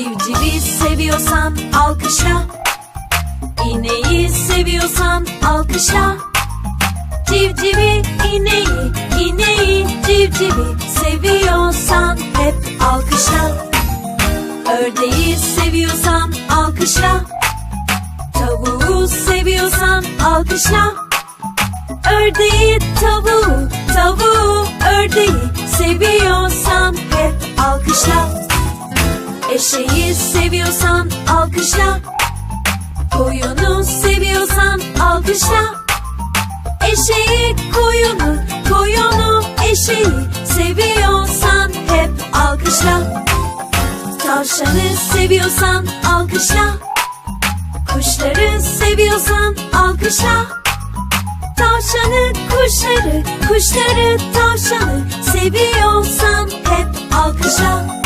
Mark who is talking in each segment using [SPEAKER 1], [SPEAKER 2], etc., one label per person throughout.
[SPEAKER 1] Civcivi seviyorsan alkışla. İneği seviyorsan alkışla. Civcivi ineği ineği civcivi seviyorsan hep alkışla. Ördeği seviyorsan alkışla. Tavuğu seviyorsan alkışla. Ördeği tavuğu tavuğu ördeği seviyorsan hep alkışla. Eşeği seviyorsan alkışla. Koyunu seviyorsan alkışla. Eşeği koyunu koyunu eşeği seviyorsan hep alkışla. Tavşanı seviyorsan alkışla. Kuşları seviyorsan alkışla. Tavşanı kuşları kuşları tavşanı seviyorsan hep alkışla.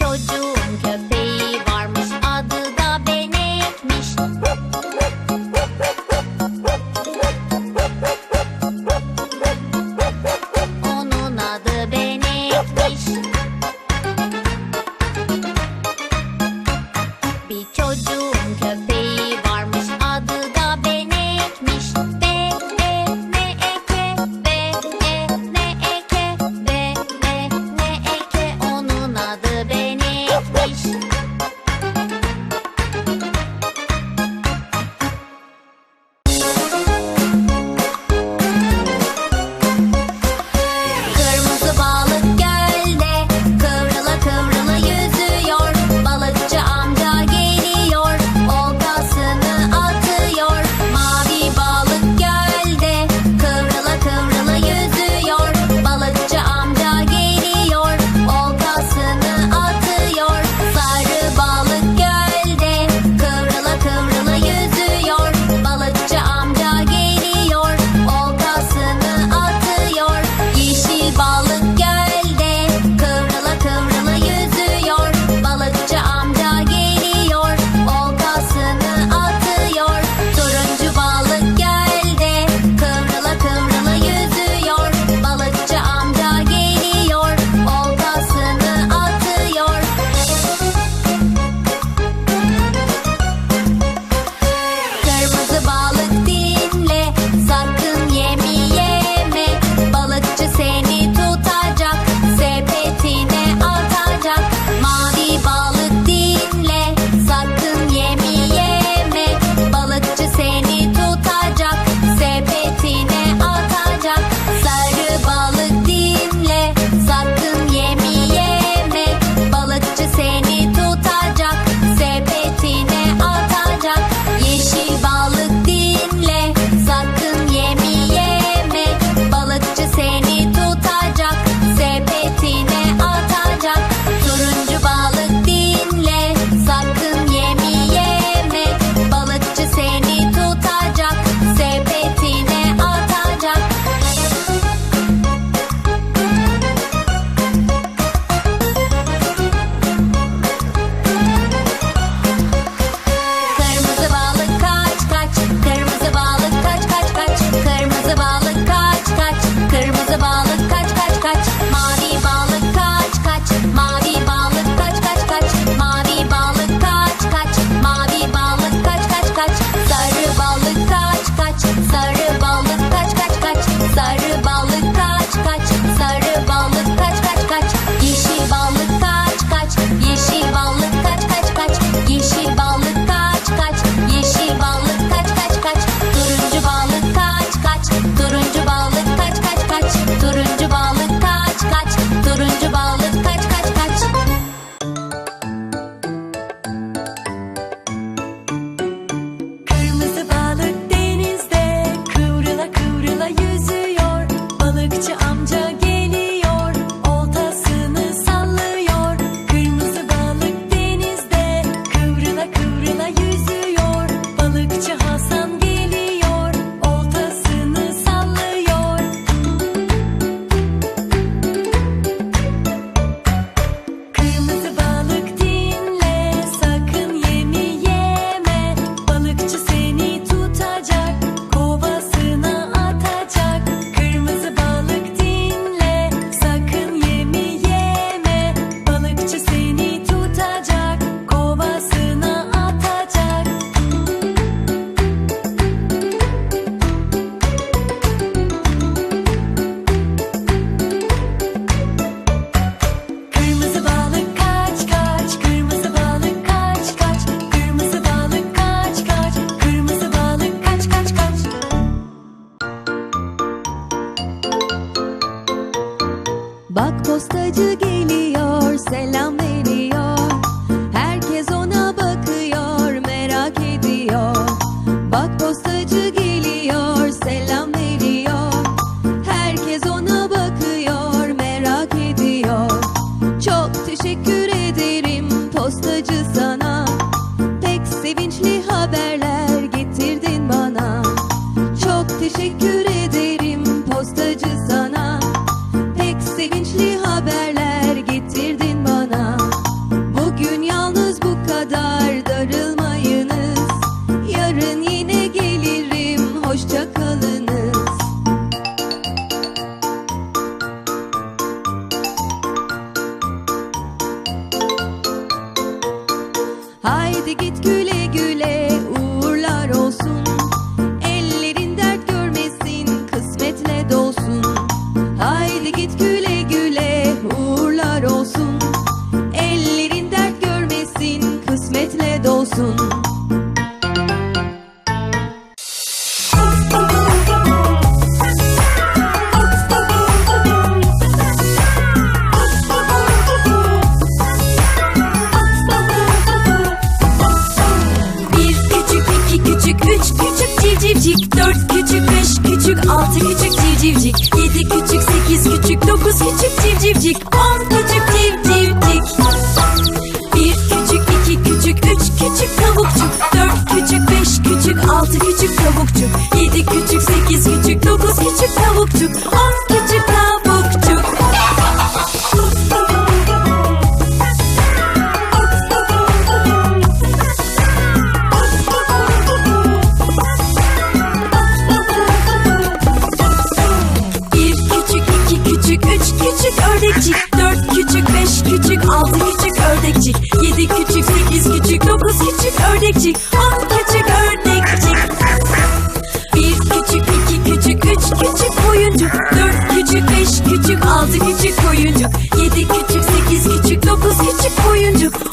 [SPEAKER 2] Jojo. Haydi git güle güle uğurlar olsun.
[SPEAKER 3] civcik. Yedi küçük sekiz küçük dokuz küçük civcivcik. On küçük civcivcik. Bir küçük iki küçük üç küçük tavukçuk Dört küçük beş küçük altı küçük tavukçuk Yedi küçük sekiz küçük dokuz küçük tavukçuk On Dokuz küçük
[SPEAKER 4] boyuncuk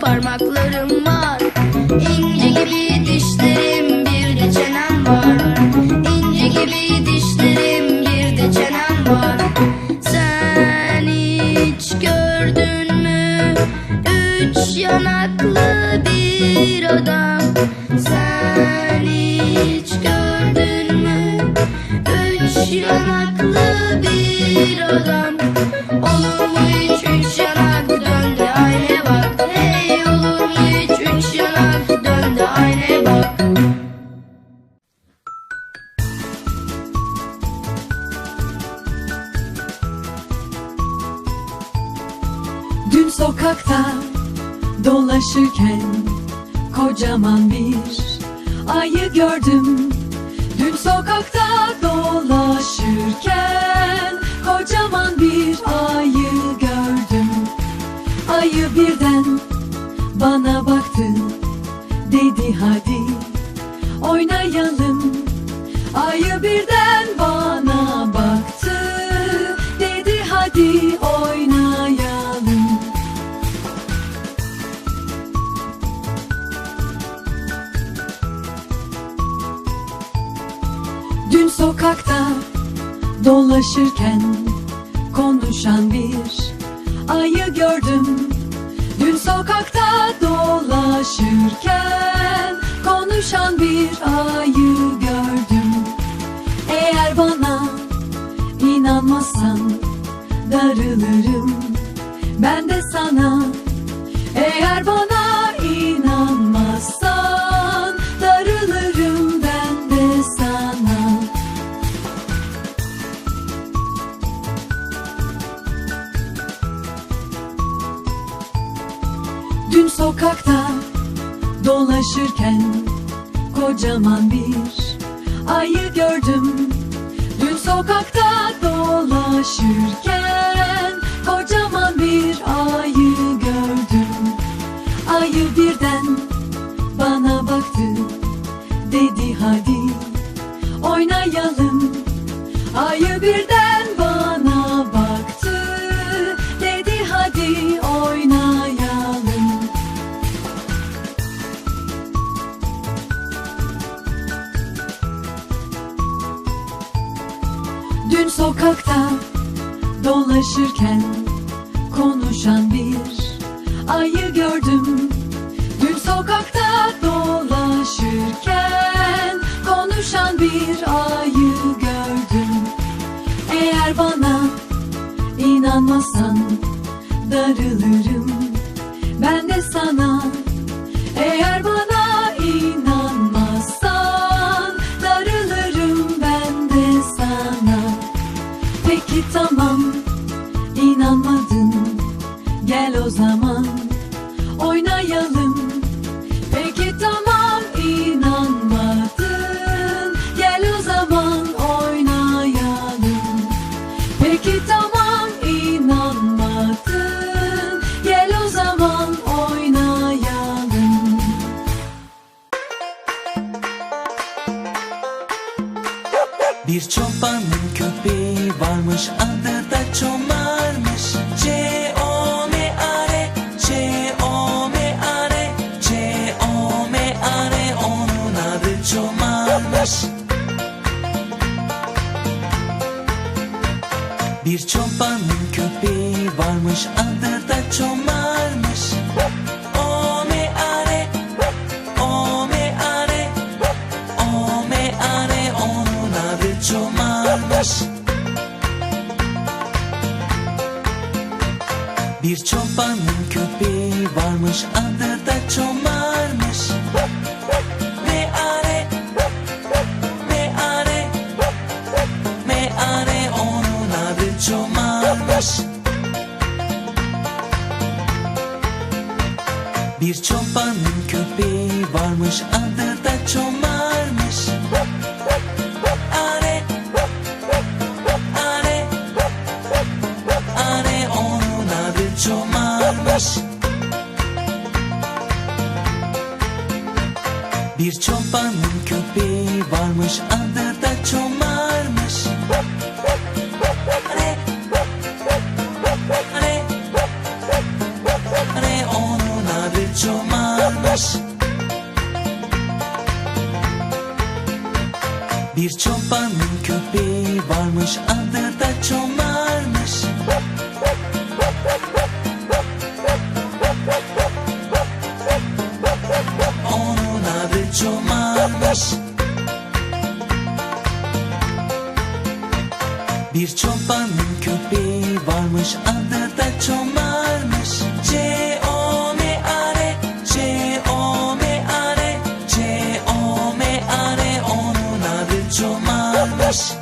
[SPEAKER 4] parmaklarım var. İnci gibi dişlerim bir de çenem var. İnci gibi dişlerim bir de çenem var. Sen hiç gördün mü? Üç yanaklı bir adam. Sen hiç gördün mü? Üç yanaklı bir adam.
[SPEAKER 2] Dolaşırken
[SPEAKER 3] konuşan bir ayı gördüm. Dün sokakta dolaşırken konuşan bir ayı dolaşırken dolaşırken konuşan bir ayı gördüm. Dün sokakta dolaşırken konuşan bir ayı gördüm. Eğer bana inanmasan darılırım ben de sana. Eğer bana inanmadın gel o zaman oynayalım. Peki tamam
[SPEAKER 2] çomarmış Bir çobanın köpeği varmış adı da çomarmış. O-M-A-R O-M-A-R o meare onun adı çomarmış. Bir çobanın köpeği varmış adı da çomarmış çomarmış Bir çobanın köpeği varmış adı da çomarmış. Are Are Are onun adı çomarmış. Bir çobanın köpeği varmış adı da çomarmış çomarmış Bir çobanın köpeği varmış adı da çomarmış. Onun adı çomarmış. Bir çobanın köpeği varmış adı Yes.